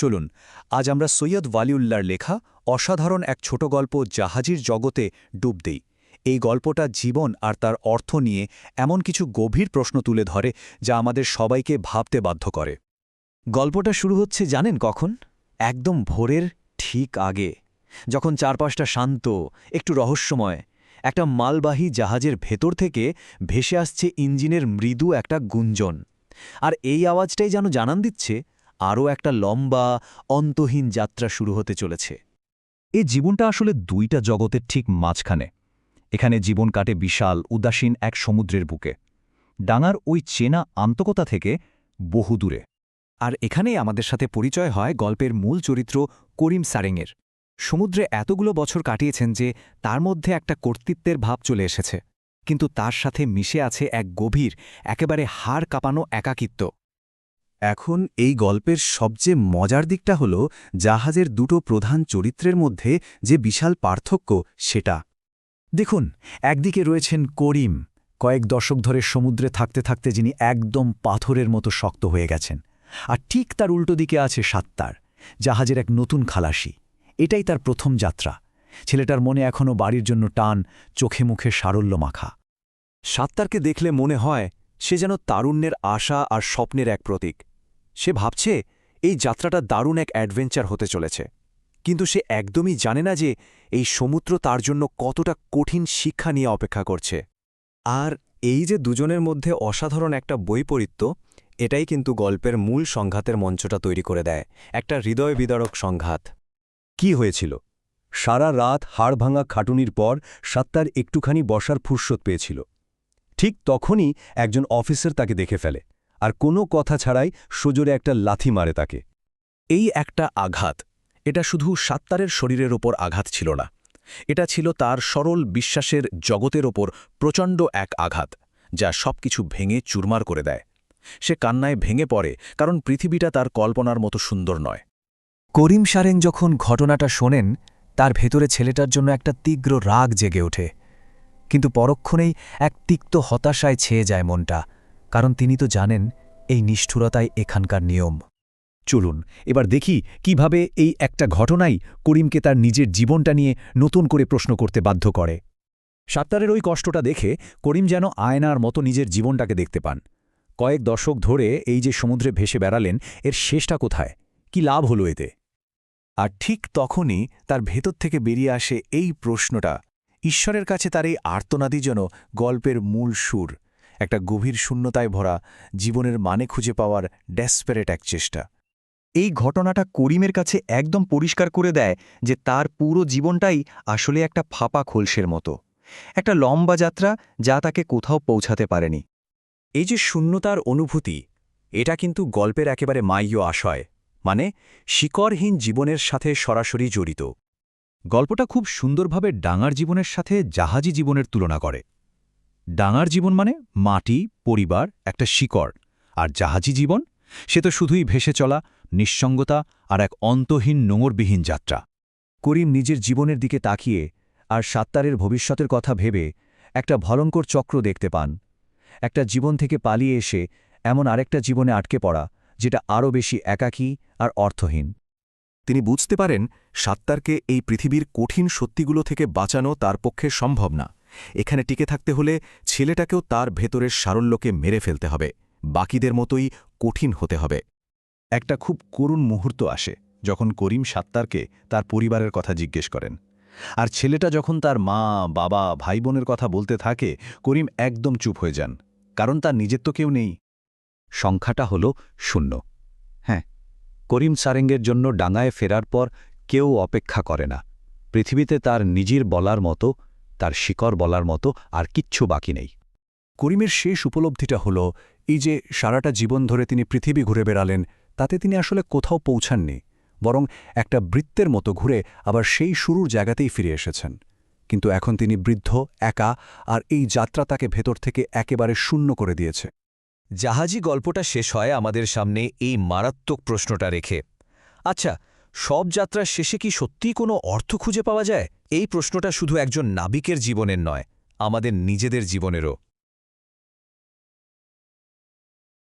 চলুন, আজ আমরা সৈয়দ ওয়ালিউল্লার লেখা অসাধারণ এক ছোট গল্প জাহাজির জগতে ডুব দেই। এই গল্পটা জীবন আর তার অর্থ নিয়ে এমন কিছু গভীর প্রশ্ন তুলে ধরে যা আমাদের সবাইকে ভাবতে বাধ্য করে। গল্পটা শুরু হচ্ছে জানেন কখন? একদম ভোরের ঠিক আগে, যখন চারপাশটা শান্ত, একটু রহস্যময়, একটা মালবাহী জাহাজের ভেতর থেকে ভেসে আসছে ইঞ্জিনের মৃদু একটা গুঞ্জন। আর এই আওয়াজটাই যেন জানান দিচ্ছে আরও একটা লম্বা, অন্তহীন যাত্রা শুরু হতে চলেছে। এ জীবনটা আসলে দুইটা জগতের ঠিক মাঝখানে। এখানে জীবন কাটে বিশাল, উদাসীন এক সমুদ্রের বুকে। ডাঙার ওই চেনা আন্তকতা থেকে বহু দূরে। আর এখানেই আমাদের সাথে পরিচয় হয় গল্পের মূল চরিত্র করিম সারেংয়ের সমুদ্রে এতগুলো বছর কাটিয়েছেন যে তার মধ্যে একটা কর্তৃত্বের ভাব চলে এসেছে। কিন্তু তার সাথে মিশে আছে এক গভীর, একেবারে হাড় কাঁপানো একাকিত্ব। এখন এই গল্পের সবচেয়ে মজার দিকটা হল জাহাজের দুটো প্রধান চরিত্রের মধ্যে যে বিশাল পার্থক্য সেটা। দেখুন, একদিকে রয়েছেন করিম, কয়েক দশক ধরে সমুদ্রে থাকতে থাকতে যিনি একদম পাথরের মতো শক্ত হয়ে গেছেন। আর ঠিক তার উল্টো দিকে আছে সাত্তার, জাহাজের এক নতুন খালাসি। এটাই তার প্রথম যাত্রা। ছেলেটার মনে এখনও বাড়ির জন্য টান, চোখে মুখে সারল্য মাখা। সাত্তারকে দেখলে মনে হয় সে যেন তারুণ্যের আশা আর স্বপ্নের এক প্রতীক। সে ভাবছে, এই যাত্রাটা দারুণ এক অ্যাডভেঞ্চার হতে চলেছে। কিন্তু সে একদমই জানে না যে এই সমুদ্র তার জন্য কতটা কঠিন শিক্ষা নিয়ে অপেক্ষা করছে। আর এই যে দুজনের মধ্যে অসাধারণ একটা বৈপরীত্য, এটাই কিন্তু গল্পের মূল সংঘাতের মঞ্চটা তৈরি করে দেয়, একটা হৃদয় বিদারক সংঘাত। কি হয়েছিল? সারা রাত হাড় ভাঙা খাটুনির পর সাত্তার একটুখানি বসার ফুরসত পেয়েছিল। ঠিক তখনই একজন অফিসার তাকে দেখে ফেলে। আর কোনো কথা ছাড়াই সজোরে একটা লাথি মারে তাকে। এই একটা আঘাত, এটা শুধু সাত্তারের শরীরের ওপর আঘাত ছিল না। এটা ছিল তার সরল বিশ্বাসের জগতের ওপর প্রচণ্ড এক আঘাত, যা সবকিছু ভেঙে চুরমার করে দেয়। সে কান্নায় ভেঙে পড়ে, কারণ পৃথিবীটা তার কল্পনার মতো সুন্দর নয়। করিম সারেং যখন ঘটনাটা শোনেন, তার ভেতরে ছেলেটার জন্য একটা তীব্র রাগ জেগে ওঠে। কিন্তু পরক্ষণেই এক তিক্ত হতাশায় ছেয়ে যায় মনটা। কারণ তিনি তো জানেন এই নিষ্ঠুরতাই এখানকার নিয়ম। চলুন, এবার দেখি কীভাবে এই একটা ঘটনাই করিমকে তার নিজের জীবনটা নিয়ে নতুন করে প্রশ্ন করতে বাধ্য করে। সাত্তারের ওই কষ্টটা দেখে করিম যেন আয়নার মতো নিজের জীবনটাকে দেখতে পান। কয়েক দশক ধরে এই যে সমুদ্রে ভেসে বেড়ালেন, এর শেষটা কোথায়? কি লাভ হলো এতে? আর ঠিক তখনই তার ভেতর থেকে বেরিয়ে আসে এই প্রশ্নটা, ঈশ্বরের কাছে তার এই আর্তনাদি যেন গল্পের মূল সুর। একটা গভীর শূন্যতায় ভরা, জীবনের মানে খুঁজে পাওয়ার ডেসপেরেট এক চেষ্টা। এই ঘটনাটা করিমের কাছে একদম পরিষ্কার করে দেয় যে তার পুরো জীবনটাই আসলে একটা ফাঁপা খোলসের মতো। একটা লম্বা যাত্রা যা তাকে কোথাও পৌঁছাতে পারেনি। এই যে শূন্যতার অনুভূতি, এটা কিন্তু গল্পের একেবারে মাইয় আশয় মানে শিকরহীন জীবনের সাথে সরাসরি জড়িত। গল্পটা খুব সুন্দরভাবে ডাঙার জীবনের সাথে জাহাজি জীবনের তুলনা করে। ডাঙার জীবন মানে মাটি, পরিবার, একটা শিকড়। আর জাহাজি জীবন, সে তো শুধুই ভেসে চলা, নিঃসঙ্গতা আর এক অন্তহীন নোঙরবিহীন যাত্রা। করিম নিজের জীবনের দিকে তাকিয়ে আর সাত্তারের ভবিষ্যতের কথা ভেবে একটা ভয়ঙ্কর চক্র দেখতে পান। একটা জীবন থেকে পালিয়ে এসে এমন আরেকটা জীবনে আটকে পড়া, যেটা আরও বেশি একাকী আর অর্থহীন। তিনি বুঝতে পারেন, সাত্তারকে এই পৃথিবীর কঠিন সত্যিগুলো থেকে বাঁচানো তার পক্ষে সম্ভব না। এখানে টিকে থাকতে হলে ছেলেটাকেও তার ভেতরের সারল্যকে মেরে ফেলতে হবে। বাকিদের মতোই কঠিন হতে হবে। একটা খুব করুণ মুহূর্ত আসে যখন করিম সাত্তারকে তার পরিবারের কথা জিজ্ঞেস করেন। আর ছেলেটা যখন তার মা, বাবা ভাই বোনের কথা বলতে থাকে, করিম একদম চুপ হয়ে যান, কারণ তার নিজের তো কেউ নেই। সংখ্যাটা হল শূন্য। হ্যাঁ করিম সারেঙ্গের জন্য ডাঙায় ফেরার পর কেউ অপেক্ষা করে না। পৃথিবীতে তার নিজের বলার মতো তার শিকড় বলার মতো আর কিচ্ছু বাকি নেই। করিমের শেষ উপলব্ধিটা হল, এই যে সারাটা জীবন ধরে তিনি পৃথিবী ঘুরে বেড়ালেন, তাতে তিনি আসলে কোথাও পৌঁছাননি, বরং একটা বৃত্তের মতো ঘুরে আবার সেই শুরুর জায়গাতেই ফিরে এসেছেন। কিন্তু এখন তিনি বৃদ্ধ, একা, আর এই যাত্রা তাকে ভেতর থেকে একেবারে শূন্য করে দিয়েছে। জাহাজি গল্পটা শেষ হয় আমাদের সামনে এই মারাত্মক প্রশ্নটা রেখে। আচ্ছা সব যাত্রার শেষে কি সত্যিই কোনো অর্থ খুঁজে পাওয়া যায়? এই প্রশ্নটা শুধু একজন নাবিকের জীবনের নয়, আমাদের নিজেদের জীবনেরও।